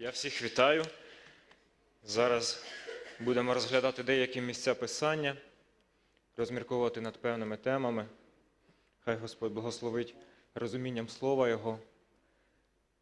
Я всіх вітаю. Зараз будемо розглядати деякі місця писання, розмірковувати над певними темами. Хай Господь благословить розумінням слова Його.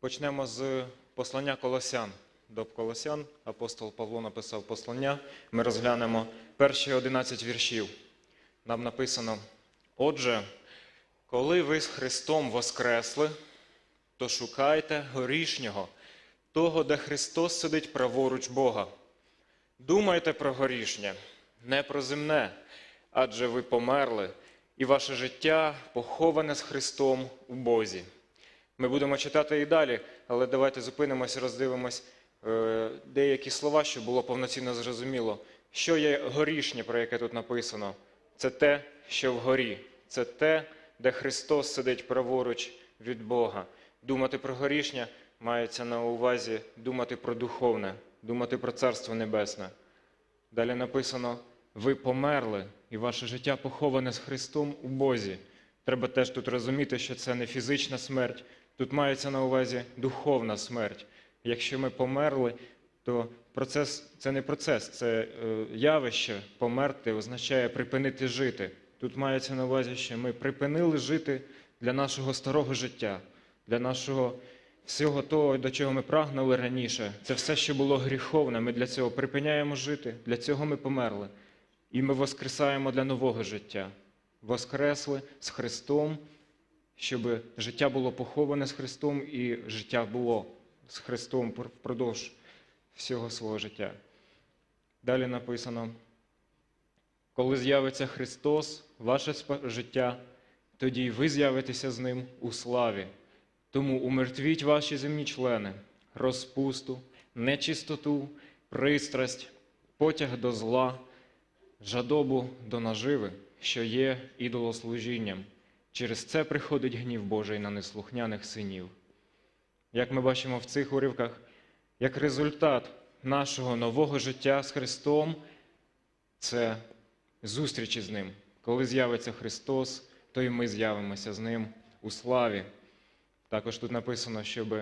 Почнемо з послання Колосян. До Колосян апостол Павло написав послання. Ми розглянемо перші 11 віршів. Нам написано: Отже, коли ви з Христом воскресли, то шукайте горішнього, того, де Христос сидить праворуч Бога. Думайте про горішнє, не про земне, адже ви померли, і ваше життя поховане з Христом у Бозі. Ми будемо читати і далі, але давайте зупинимося, роздивимось е, деякі слова, щоб було повноцінно зрозуміло, що є горішнє, про яке тут написано. Це те, що вгорі, це те, де Христос сидить праворуч від Бога. Думати про горішнє мається на увазі думати про духовне, думати про Царство Небесне. Далі написано: ви померли, і ваше життя поховане з Христом у Бозі. Треба теж тут розуміти, що це не фізична смерть, тут мається на увазі духовна смерть. Якщо ми померли, то процес це не процес, це е, явище померти означає припинити жити. Тут мається на увазі, що ми припинили жити для нашого старого життя, для нашого всього того, до чого ми прагнули раніше. Це все, що було гріховне. Ми для цього припиняємо жити, для цього ми померли. І ми воскресаємо для нового життя. Воскресли з Христом, щоб життя було поховане з Христом і життя було з Христом впродовж всього свого життя. Далі написано: коли з'явиться Христос, ваше життя, тоді й ви з'явитеся з Ним у славі. Тому умертвіть ваші земні члени, розпусту, нечистоту, пристрасть, потяг до зла, жадобу до наживи, що є ідолослужінням. Через це приходить гнів Божий на неслухняних синів. Як ми бачимо в цих уривках, як результат нашого нового життя з Христом, це зустрічі з Ним. Коли з'явиться Христос, то і ми з'явимося з Ним у славі. Також тут написано, щоб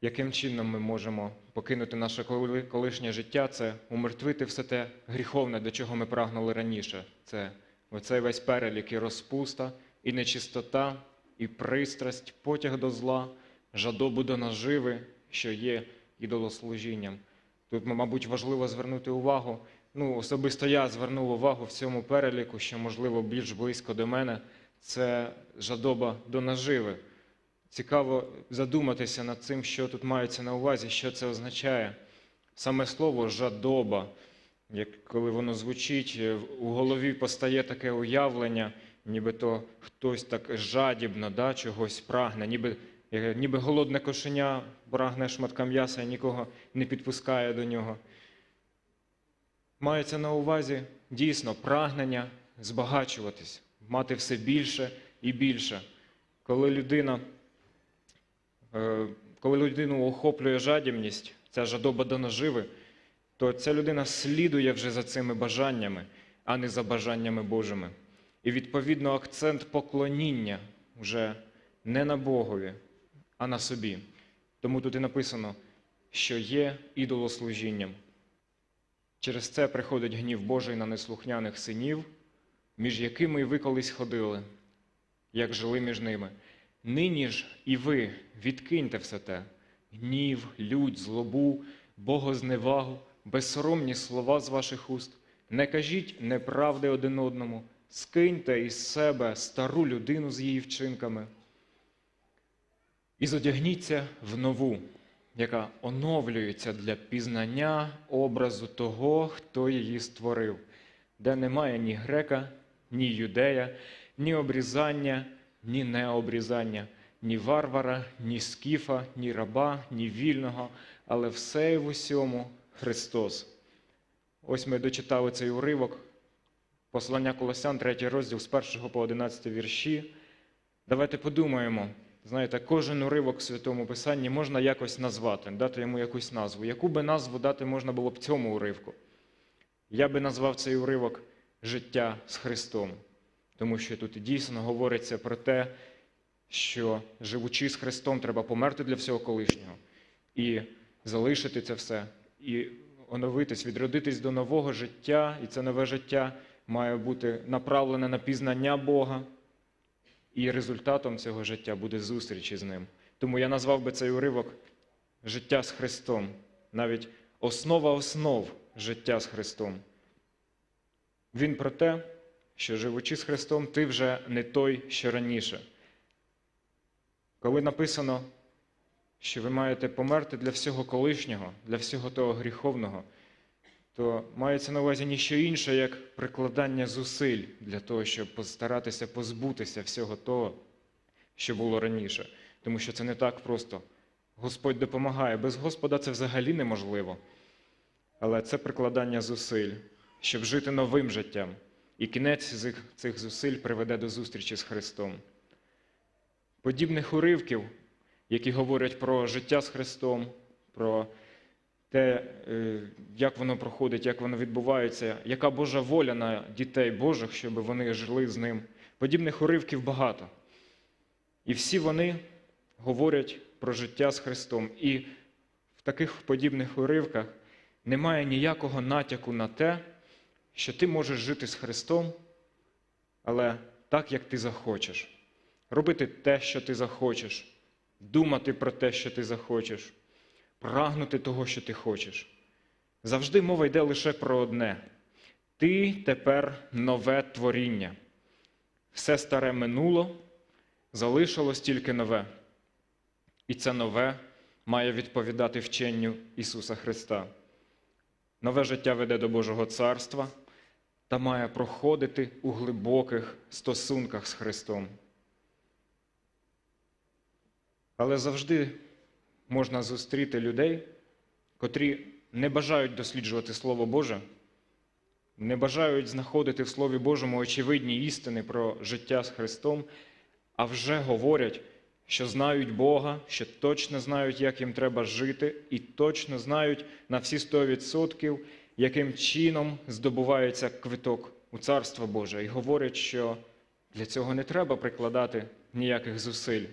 яким чином ми можемо покинути наше колишнє життя, це умертвити все те гріховне, до чого ми прагнули раніше. Це оцей весь перелік і розпуста, і нечистота, і пристрасть, потяг до зла, жадобу до наживи, що є ідолослужінням. Тут, мабуть, важливо звернути увагу. Ну, особисто я звернув увагу в цьому переліку, що, можливо, більш близько до мене, це жадоба до наживи. Цікаво задуматися над цим, що тут мається на увазі, що це означає. Саме слово жадоба, як коли воно звучить, е, у голові постає таке уявлення, нібито хтось так жадібно да, чогось прагне, ніби, е, ніби голодне кошеня прагне шматка м'яса і нікого не підпускає до нього. Мається на увазі дійсно прагнення збагачуватись, мати все більше і більше. Коли людина Е, коли людину охоплює жадібність, ця жадоба до наживи, то ця людина слідує вже за цими бажаннями, а не за бажаннями Божими. І відповідно акцент поклоніння вже не на Богові, а на собі. Тому тут і написано, що є ідолослужінням. Через це приходить гнів Божий на неслухняних синів, між якими і ви колись ходили, як жили між ними. Нині ж і ви відкиньте все те гнів, лють, злобу, богозневагу, безсоромні слова з ваших уст. Не кажіть неправди один одному, скиньте із себе стару людину з її вчинками. І зодягніться в нову, яка оновлюється для пізнання образу того, хто її створив, де немає ні грека, ні юдея, ні обрізання ні необрізання, ні варвара, ні скіфа, ні раба, ні вільного, але все і в усьому Христос. Ось ми дочитали цей уривок, послання Колосян, 3 розділ з 1 по 11 вірші. Давайте подумаємо. Знаєте, кожен уривок в Святому Писанні можна якось назвати, дати йому якусь назву. Яку би назву дати можна було б цьому уривку? Я би назвав цей уривок Життя з Христом тому що тут дійсно говориться про те, що живучи з Христом, треба померти для всього колишнього і залишити це все і оновитись, відродитись до нового життя, і це нове життя має бути направлене на пізнання Бога, і результатом цього життя буде зустріч із ним. Тому я назвав би цей уривок життя з Христом, навіть основа основ життя з Христом. Він про те, що живучи з Христом, ти вже не той, що раніше. Коли написано, що ви маєте померти для всього колишнього, для всього того гріховного, то мається на увазі ніщо інше, як прикладання зусиль для того, щоб постаратися позбутися всього того, що було раніше. Тому що це не так просто. Господь допомагає. Без Господа це взагалі неможливо. Але це прикладання зусиль, щоб жити новим життям. І кінець цих, зусиль приведе до зустрічі з Христом. Подібних уривків, які говорять про життя з Христом, про те, е, як воно проходить, як воно відбувається, яка Божа воля на дітей Божих, щоб вони жили з ним. Подібних уривків багато. І всі вони говорять про життя з Христом. І в таких подібних уривках немає ніякого натяку на те, що ти можеш жити з Христом, але так, як ти захочеш. Робити те, що ти захочеш, думати про те, що ти захочеш, прагнути того, що ти хочеш. Завжди мова йде лише про одне: ти тепер нове творіння. Все старе минуло, залишилось тільки нове. І це нове має відповідати вченню Ісуса Христа. Нове життя веде до Божого царства та має проходити у глибоких стосунках з Христом. Але завжди можна зустріти людей, котрі не бажають досліджувати Слово Боже, не бажають знаходити в Слові Божому очевидні істини про життя з Христом, а вже говорять, що знають Бога, що точно знають, як їм треба жити, і точно знають на всі 100%, яким чином здобувається квиток у Царство Боже. І говорять, що для цього не треба прикладати ніяких зусиль.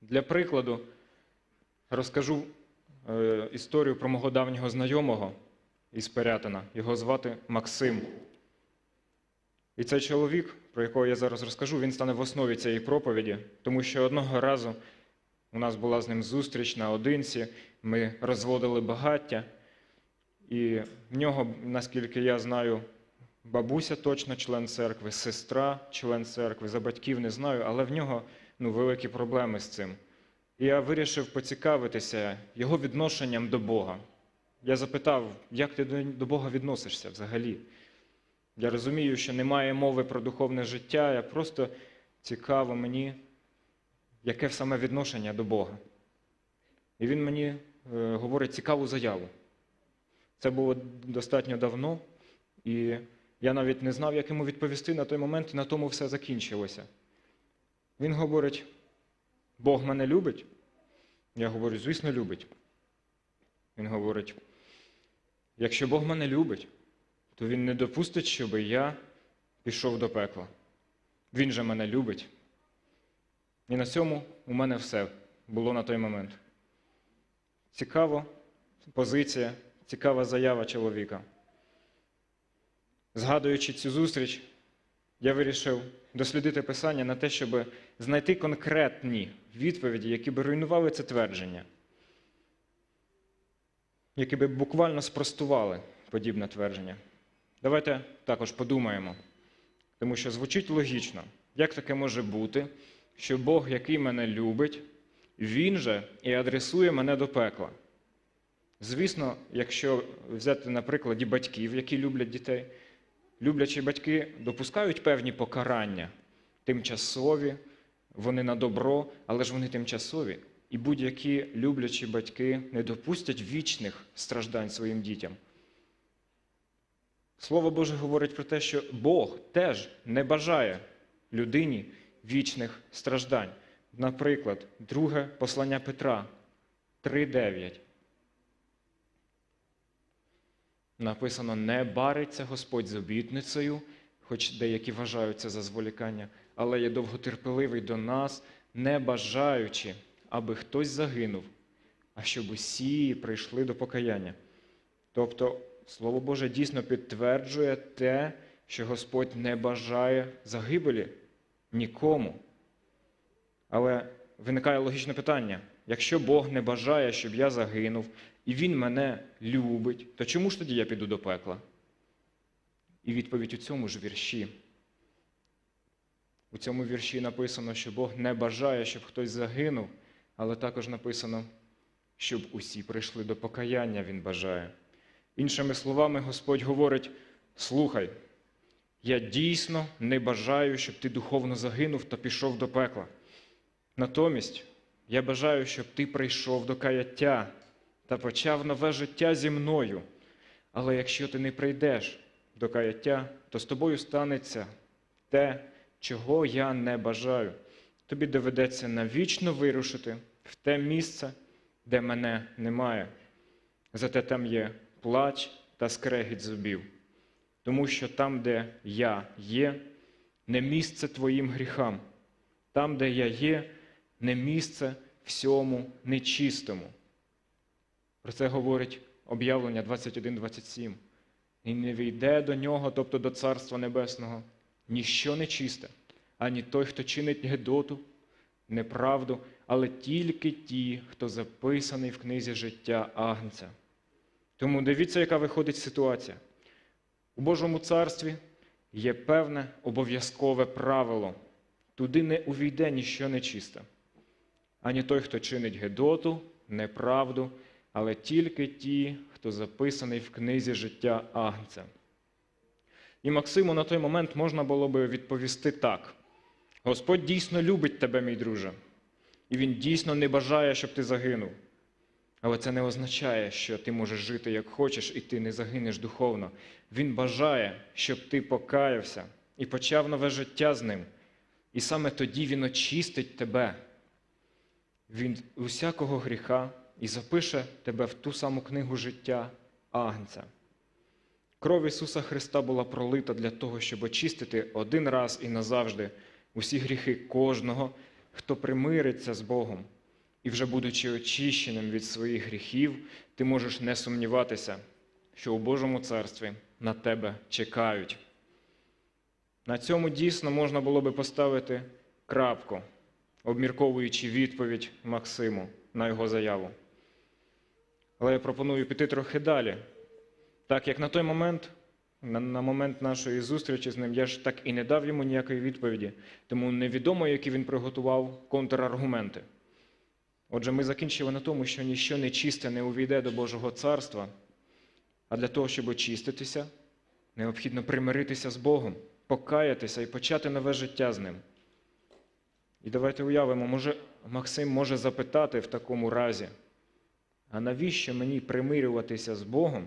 Для прикладу розкажу е, історію про мого давнього знайомого із Пирятина. Його звати Максим. І цей чоловік, про якого я зараз розкажу, він стане в основі цієї проповіді, тому що одного разу у нас була з ним зустріч наодинці, ми розводили багаття, і в нього, наскільки я знаю, бабуся точно член церкви, сестра член церкви, за батьків не знаю, але в нього ну, великі проблеми з цим. І я вирішив поцікавитися його відношенням до Бога. Я запитав, як ти до Бога відносишся взагалі? Я розумію, що немає мови про духовне життя, я просто цікаво мені, яке саме відношення до Бога. І він мені е, говорить цікаву заяву. Це було достатньо давно, і я навіть не знав, як йому відповісти на той момент, і на тому все закінчилося. Він говорить: Бог мене любить? Я говорю, звісно, любить. Він говорить: якщо Бог мене любить, то Він не допустить, щоб я пішов до пекла. Він же мене любить. І на цьому у мене все було на той момент. Цікава позиція, цікава заява чоловіка. Згадуючи цю зустріч, я вирішив дослідити писання на те, щоб знайти конкретні відповіді, які би руйнували це твердження, які би буквально спростували подібне твердження. Давайте також подумаємо, тому що звучить логічно, як таке може бути, що Бог, який мене любить, Він же і адресує мене до пекла. Звісно, якщо взяти на прикладі батьків, які люблять дітей, люблячі батьки допускають певні покарання, тимчасові, вони на добро, але ж вони тимчасові. І будь-які люблячі батьки не допустять вічних страждань своїм дітям. Слово Боже говорить про те, що Бог теж не бажає людині вічних страждань. Наприклад, друге послання Петра 3.9. Написано: не бариться Господь з обітницею, хоч деякі вважають це за зволікання, але є довготерпеливий до нас, не бажаючи, аби хтось загинув, а щоб усі прийшли до покаяння. Тобто, Слово Боже дійсно підтверджує те, що Господь не бажає загибелі нікому. Але виникає логічне питання: якщо Бог не бажає, щоб я загинув, і Він мене любить, то чому ж тоді я піду до пекла? І відповідь у цьому ж вірші. У цьому вірші написано, що Бог не бажає, щоб хтось загинув, але також написано, щоб усі прийшли до покаяння, Він бажає. Іншими словами, Господь говорить: слухай, я дійсно не бажаю, щоб ти духовно загинув та пішов до пекла. Натомість я бажаю, щоб ти прийшов до каяття та почав нове життя зі мною. Але якщо ти не прийдеш до каяття, то з тобою станеться те, чого я не бажаю. Тобі доведеться навічно вирушити в те місце, де мене немає. Зате там є плач та скрегіт зубів, тому що там, де я є, не місце твоїм гріхам, там, де я є, не місце всьому нечистому. Про це говорить об'явлення 21.27. І не війде до нього, тобто до Царства Небесного, ніщо нечисте, ані той, хто чинить гедоту, неправду, але тільки ті, хто записаний в книзі життя Агнця. Тому дивіться, яка виходить ситуація. У Божому царстві є певне обов'язкове правило. Туди не увійде ніщо нечисте. Ані той, хто чинить гедоту, неправду, але тільки ті, хто записаний в книзі життя Агнця. І Максиму на той момент можна було би відповісти так: Господь дійсно любить тебе, мій друже, і Він дійсно не бажає, щоб ти загинув. Але це не означає, що ти можеш жити як хочеш, і ти не загинеш духовно. Він бажає, щоб ти покаявся і почав нове життя з ним. І саме тоді Він очистить тебе від усякого гріха і запише тебе в ту саму книгу життя Агнця. Кров Ісуса Христа була пролита для того, щоб очистити один раз і назавжди усі гріхи кожного, хто примириться з Богом. І вже будучи очищеним від своїх гріхів, ти можеш не сумніватися, що у Божому царстві на тебе чекають. На цьому дійсно можна було би поставити крапку, обмірковуючи відповідь Максиму на його заяву. Але я пропоную піти трохи далі. Так як на той момент, на, на момент нашої зустрічі з ним, я ж так і не дав йому ніякої відповіді, тому невідомо, які він приготував контраргументи. Отже, ми закінчили на тому, що ніщо нечисте не увійде до Божого царства, а для того, щоб очиститися, необхідно примиритися з Богом, покаятися і почати нове життя з ним. І давайте уявимо, може, Максим може запитати в такому разі, а навіщо мені примирюватися з Богом,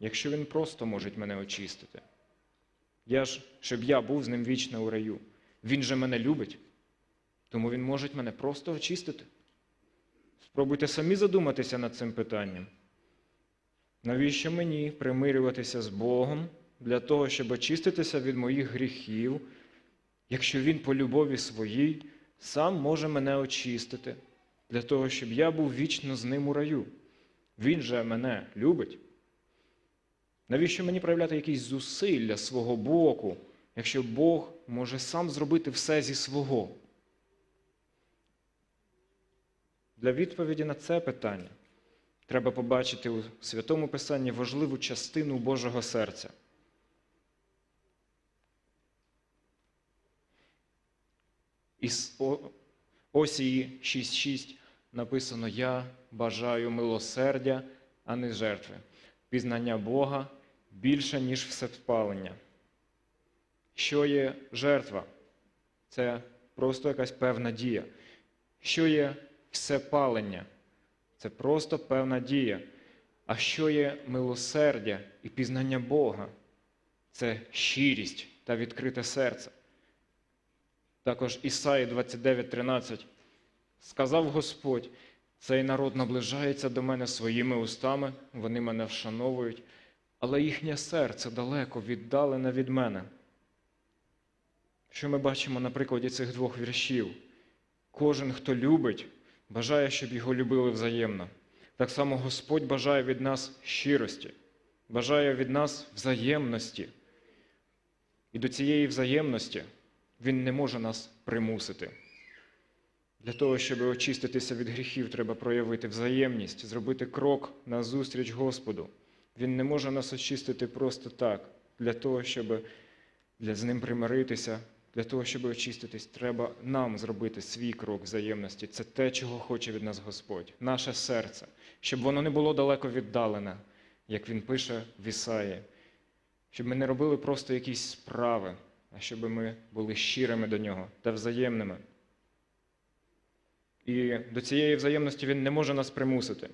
якщо Він просто може мене очистити? Я ж, щоб я був з ним вічно у раю. Він же мене любить, тому він може мене просто очистити. Спробуйте самі задуматися над цим питанням. Навіщо мені примирюватися з Богом для того, щоб очиститися від моїх гріхів, якщо Він по любові своїй сам може мене очистити, для того, щоб я був вічно з ним у раю? Він же мене любить. Навіщо мені проявляти якісь зусилля свого боку, якщо Бог може сам зробити все зі свого? Для відповіді на це питання треба побачити у Святому Писанні важливу частину Божого серця. Осії 6.6 написано: Я бажаю милосердя, а не жертви, пізнання Бога більше, ніж всепалення. Що є жертва? Це просто якась певна дія. Що є всепалення? Це просто певна дія. А що є милосердя і пізнання Бога? Це щирість та відкрите серце. Також Ісаї 29:13 сказав Господь: цей народ наближається до мене своїми устами, вони мене вшановують, але їхнє серце далеко віддалене від мене. Що ми бачимо на прикладі цих двох віршів? Кожен, хто любить, бажає, щоб його любили взаємно. Так само Господь бажає від нас щирості, бажає від нас взаємності. І до цієї взаємності Він не може нас примусити. Для того, щоб очиститися від гріхів, треба проявити взаємність, зробити крок назустріч Господу. Він не може нас очистити просто так. Для того, щоб для, з ним примиритися, для того, щоб очиститись, треба нам зробити свій крок взаємності. Це те, чого хоче від нас Господь, наше серце, щоб воно не було далеко віддалене, як він пише в Ісаї, щоб ми не робили просто якісь справи, а щоб ми були щирими до нього та взаємними. І до цієї взаємності Він не може нас примусити.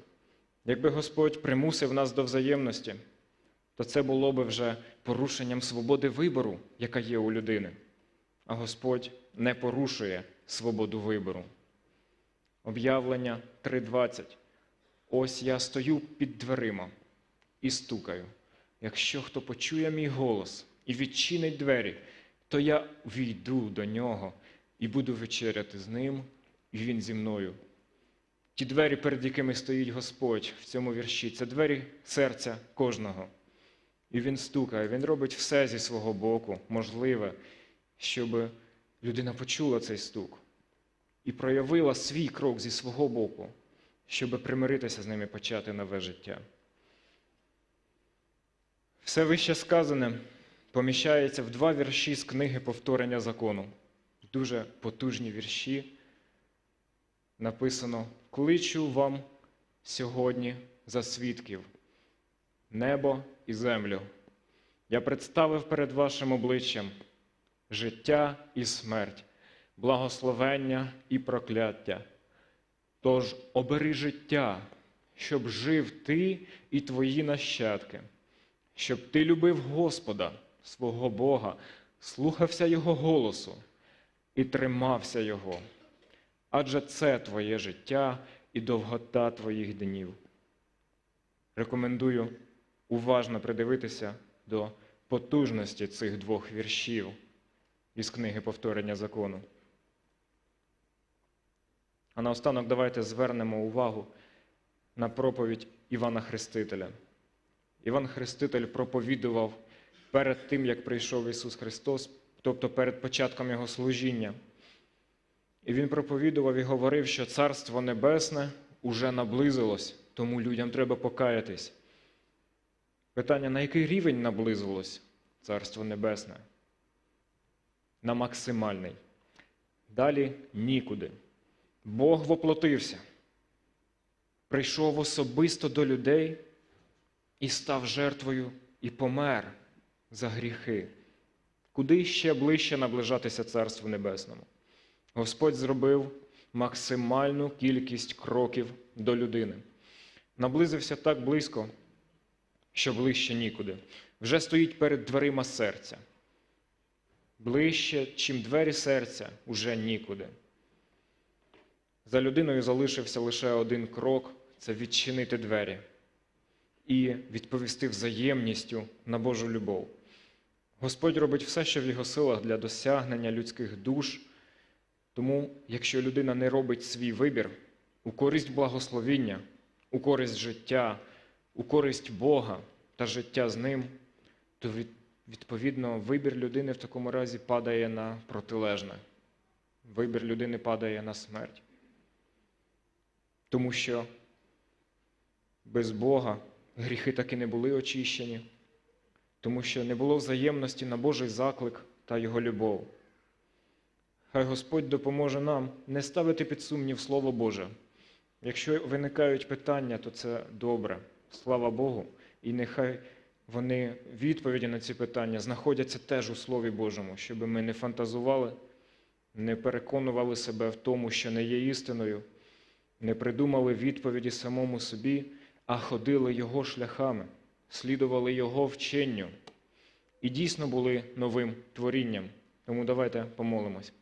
Якби Господь примусив нас до взаємності, то це було би вже порушенням свободи вибору, яка є у людини. А Господь не порушує свободу вибору. Об'явлення 3.20. Ось я стою під дверима і стукаю. Якщо хто почує мій голос і відчинить двері, то я війду до нього і буду вечеряти з ним, і він зі мною. Ті двері, перед якими стоїть Господь в цьому вірші, це двері серця кожного. І він стукає, він робить все зі свого боку, можливе, щоб людина почула цей стук і проявила свій крок зі свого боку, щоб примиритися з ними і почати нове життя. Все вище сказане поміщається в два вірші з книги повторення закону. Дуже потужні вірші. Написано: Кличу вам сьогодні за свідків, небо і землю. Я представив перед вашим обличчям життя і смерть, благословення і прокляття. Тож обери життя, щоб жив ти і твої нащадки, щоб ти любив Господа, свого Бога, слухався Його голосу і тримався Його. Адже це твоє життя і довгота твоїх днів. Рекомендую уважно придивитися до потужності цих двох віршів із книги повторення закону. А наостанок давайте звернемо увагу на проповідь Івана Хрестителя. Іван Хреститель проповідував перед тим, як прийшов Ісус Христос, тобто перед початком Його служіння. І Він проповідував і говорив, що Царство Небесне уже наблизилось, тому людям треба покаятись. Питання, на який рівень наблизилось Царство Небесне? На максимальний. Далі нікуди. Бог воплотився, прийшов особисто до людей і став жертвою і помер за гріхи. Куди ще ближче наближатися Царству Небесному? Господь зробив максимальну кількість кроків до людини. Наблизився так близько, що ближче нікуди. Вже стоїть перед дверима серця. Ближче, чим двері серця, уже нікуди. За людиною залишився лише один крок це відчинити двері і відповісти взаємністю на Божу любов. Господь робить все, що в його силах для досягнення людських душ. Тому, якщо людина не робить свій вибір у користь благословіння, у користь життя, у користь Бога та життя з ним, то відповідно вибір людини в такому разі падає на протилежне. Вибір людини падає на смерть. Тому що без Бога гріхи таки не були очищені, тому що не було взаємності на Божий заклик та Його любов. Хай Господь допоможе нам не ставити під сумнів Слово Боже. Якщо виникають питання, то це добре. Слава Богу. І нехай вони відповіді на ці питання знаходяться теж у Слові Божому, щоб ми не фантазували, не переконували себе в тому, що не є істиною, не придумали відповіді самому собі, а ходили Його шляхами, слідували Його вченню і дійсно були новим творінням. Тому давайте помолимось.